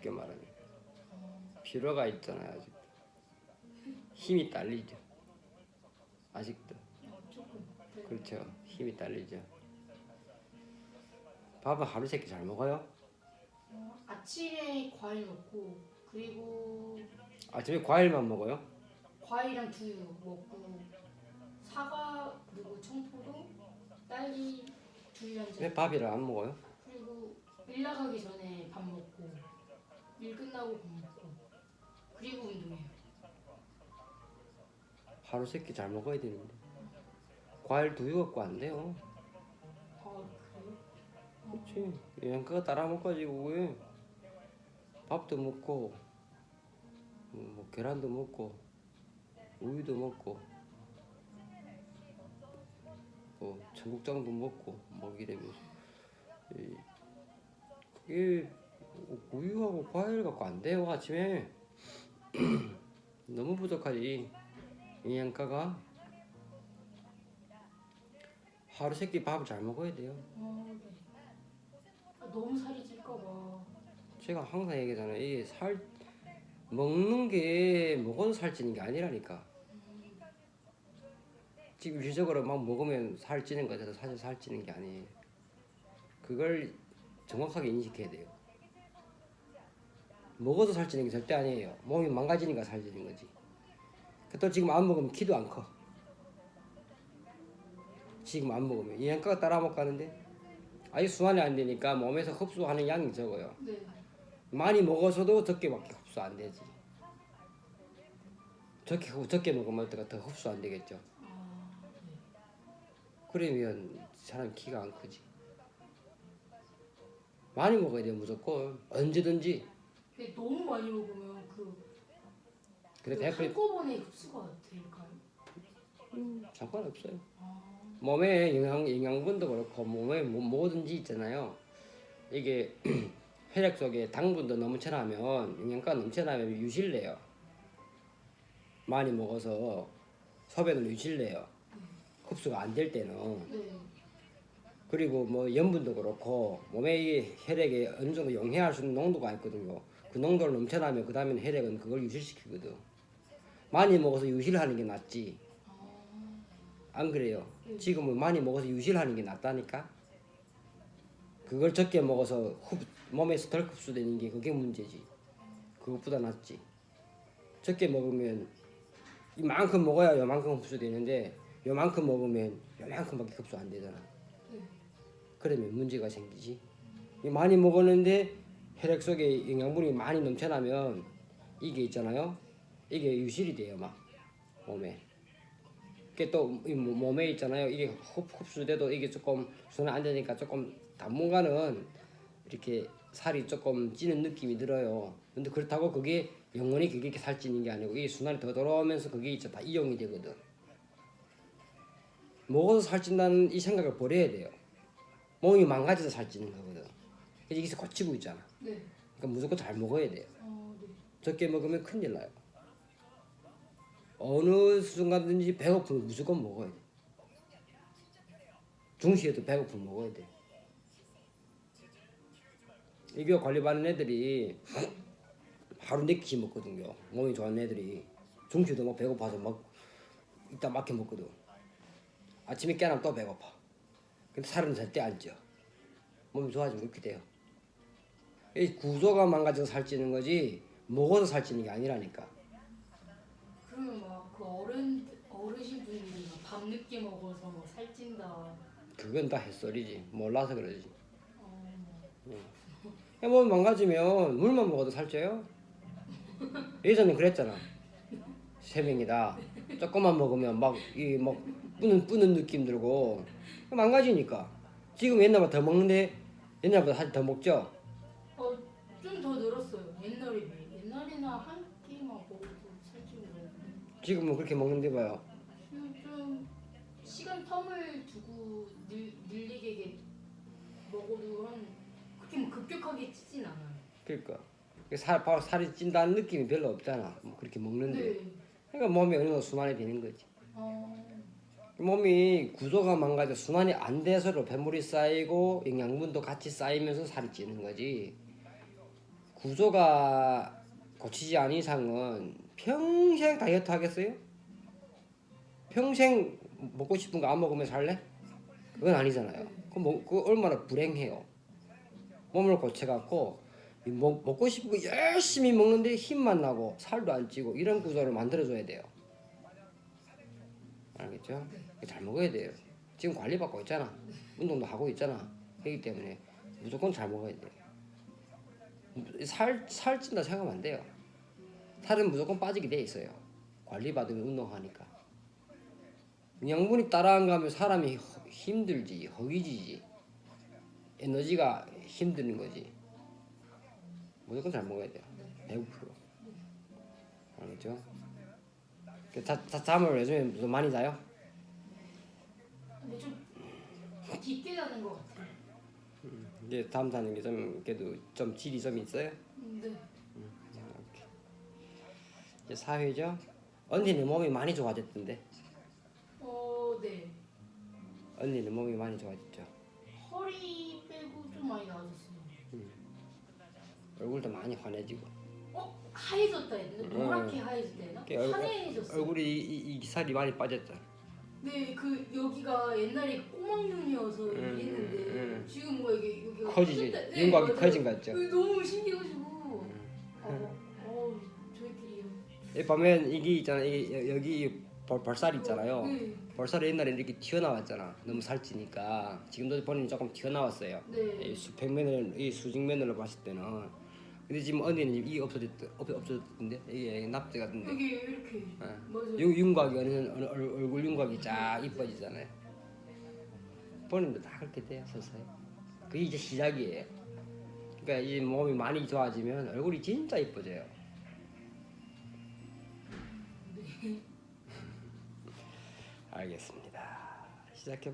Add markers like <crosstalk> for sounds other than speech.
쉽게 말하면 피로가 있잖아요 아직 힘이 딸리죠 아직도. 그렇죠 힘이 딸리죠 밥은 하루 세끼 잘 먹어요? 어, 아침에 과일 먹고 그리고 아침에 과일만 먹어요? 과일이랑 두유 먹고 사과 그리고 청포도 딸기 두유 한 잔. 왜 밥이를 안 먹어요? 그리고 일 나가기 전에 밥 먹고 일 끝나고 밥 먹고 그리고 운동해요. 하루 세끼 잘 먹어야 되는데. 과일 두유 갖고 안 돼요. 아 그래요? 그렇지 그냥 그거 따라 먹어가지고 왜 밥도 먹고 뭐, 뭐 계란도 먹고 우유도 먹고 뭐 청국장도 먹고 뭐 이러면서 이- 그게 우유하고 과일 갖고 안 돼요 아침에 <clears throat> 너무 부족하지 영양가가 하루 세끼 밥을 잘 먹어야 돼요 어, 네. 아, 너무 살이 찔까봐. 제가 항상 얘기하잖아요. 이게 살 먹는 게 먹어도 살찌는 게 아니라니까. 지금 일적으로 막 먹으면 살찌는 거 같아서 사실 살찌는 게 아니에요. 그걸 정확하게 인식해야 돼요. 먹어도 살찌는 게 절대 아니에요. 몸이 망가지니까 살찌는 거지. 또 지금 안 먹으면 키도 안 커. 지금 안 먹으면 영양가가 따라 못 가는데 아예 순환이 안 되니까 몸에서 흡수하는 양이 적어요. 네. 많이 먹어서도 적게밖에 흡수 안 되지. 적게 적게 먹으면 더 흡수 안 되겠죠. 그러면 사람 키가 안 크지. 많이 먹어야 돼 무조건 언제든지. 근데 너무 많이 먹으면 그, 근데 그 대표 한꺼번에 흡수가 될까요? 음, 상관없어요. 아, 몸에 영양 영양분도 그렇고 몸에 뭐- 뭐든지 있잖아요. 이게 <clears throat> 혈액 속에 당분도 넘쳐나면 영양가 넘쳐나면 유실돼요. 많이 먹어서 소변을 유실돼요. 흡수가 안 될 때는 네. 그리고 뭐 염분도 그렇고 몸에 이 혈액에 어느 정도 용해할 수 있는 농도가 있거든요. 그 농도를 넘쳐나면 그 다음에 혈액은 그걸 유실시키거든. 많이 먹어서 유실하는 게 낫지. 아, 안 그래요? 지금은 많이 먹어서 유실하는 게 낫다니까. 그걸 적게 먹어서 흡, 몸에서 덜 흡수되는 게 그게 문제지. 그것보다 낫지. 적게 먹으면 이만큼 먹어야 요만큼 흡수되는데 요만큼 먹으면 요만큼밖에 흡수 안 되잖아. 네. 그러면 문제가 생기지. 이 많이 먹었는데 혈액 속에 영양분이 많이 넘쳐나면 이게 있잖아요. 이게 유실이 돼요, 막 몸에. 또이 몸- 몸에 있잖아요. 이게 흡, 흡수돼도 이게 조금 순환 안 되니까 조금 당분간은 이렇게 살이 조금 찌는 느낌이 들어요. 근데 그렇다고 그게 영원히 그게 살찌는 게 아니고 이게 순환이 더 돌아오면서 그게 이제 다 이용이 되거든. 먹어서 살찐다는 이 생각을 버려야 돼요. 몸이 망가져서 살찌는 거거든. 여기서 고치고 있잖아. 네. 그러니까 무조건 잘 먹어야 돼요. 어, 네. 적게 먹으면 큰일 나요. 어느 순간든지 배고프면 무조건 먹어야 돼. 중시에도 배고프면 먹어야 돼. 이거 관리받는 애들이 하루 네 끼씩 먹거든요. 몸이 좋은 애들이 중시도 막 배고파서 막 이따 막혀 먹거든. 아침에 깨나면 또 배고파. 근데 살은 절대 안 쪄. 몸이 좋아지면 그렇게 돼요. 이 구조가 망가져서 살찌는 거지 먹어서 살찌는 게 아니라니까. 그러면 막 그 어른 어르신 분들이 막밥 늦게 먹어서 뭐 살찐다. 그건 다 햇소리지. 몰라서 그러지. 어, 몸 망가지면 물만 먹어도 살쪄요. 예전에 그랬잖아. 새벽이다. 조금만 먹으면 막 이 막 뿌는 뿌는 느낌 들고 망가지니까. 지금 옛날보다 더 먹는데 옛날보다 사실 더 먹죠. 어, 좀더 늘었어요. 옛날에 비해. 옛날에는 한 끼만 먹어도 살찌는 거예요. 지금은 그렇게 먹는데 봐요. 지금 좀 시간 텀을 두고 늘, 늘리게 먹어도 한 그렇게 뭐 급격하게 찌진 않아요. 그러니까 살 바로 살이 찐다는 느낌이 별로 없잖아. 뭐 그렇게 먹는데. 네. 그러니까 몸이 어느 정도 순환이 되는 거지. 어, 몸이 구조가 망가져 순환이 안 돼서 로 배물이 쌓이고 영양분도 같이 쌓이면서 살이 찌는 거지. 구조가 고치지 않은 이상은 평생 다이어트 하겠어요? 평생 먹고 싶은 거 안 먹으면 살래? 그건 아니잖아요. 그럼 뭐, 그 얼마나 불행해요. 몸을 고쳐갖고 이 먹, 먹고 싶은 거 열심히 먹는데 힘만 나고 살도 안 찌고 이런 구조를 만들어줘야 돼요. 알겠죠? 잘 먹어야 돼요. 지금 관리받고 있잖아. 운동도 하고 있잖아. 그렇기 때문에 무조건 잘 먹어야 돼요. 살, 살찐다 생각하면 안 돼요. 살은 무조건 빠지게 돼 있어요. 관리 받으면 운동하니까. 영양분이 따라 안 가면 사람이 허- 힘들지, 허기지지. 에너지가 힘드는 거지. 무조건 잘 먹어야 돼요. 100%. 알겠죠? 그 자, 자, 잠을 요즘에 무슨 많이 자요? 근데 좀 깊게 자는 것 같아요. 이제 잠 자는 게 좀 그래도 좀 질이 좀 있어요. 음, 네. 이렇게. 이제 사회죠. 언니는 몸이 많이 좋아졌던데. 어, 네. 언니는 몸이 많이 좋아졌죠. 허리 빼고 좀 많이 나아졌어요. 얼굴도 많이 환해지고. 어? 하얘졌다 했는데 노랗게 하얘졌다 했나? 이렇게 얼굴- 환해졌어요. 얼굴이 이, 이, 이 살이 많이 빠졌 죠. 네, 그 여기가 옛날에 꼬막눈이어서 음, 했는데 음. 지금 뭐 이게 여기가 커지지. 컸다- 네, 윤곽이 맞아요. 커진 거 같죠. 그 너무 신기해가지고. 음. 어, 어, 저희끼리. 이 보면 이게 있잖아. 이게 여- 여기 볼, 볼살 있잖아요. 네, 볼살이 옛날에 이렇게 튀어나왔잖아. 너무 살찌니까 지금도 본인이 조금 튀어나왔어요. 네. 이 수평면을 이 수직면으로 봤을 때는. 근데 지금 언니는 이게 없어졌 없, 없어졌던데 이게 납대 같은데. 여기 이렇게 어. 맞아요. 윤곽이 얼- 얼굴 윤곽이 쫙 이뻐지잖아요. 본인도 다 그렇게 돼요 서서히. 그게 이제 시작이에요. 그러니까 이 몸이 많이 좋아지면 얼굴이 진짜 이뻐져요. <laughs> 알겠습니다. 시작해.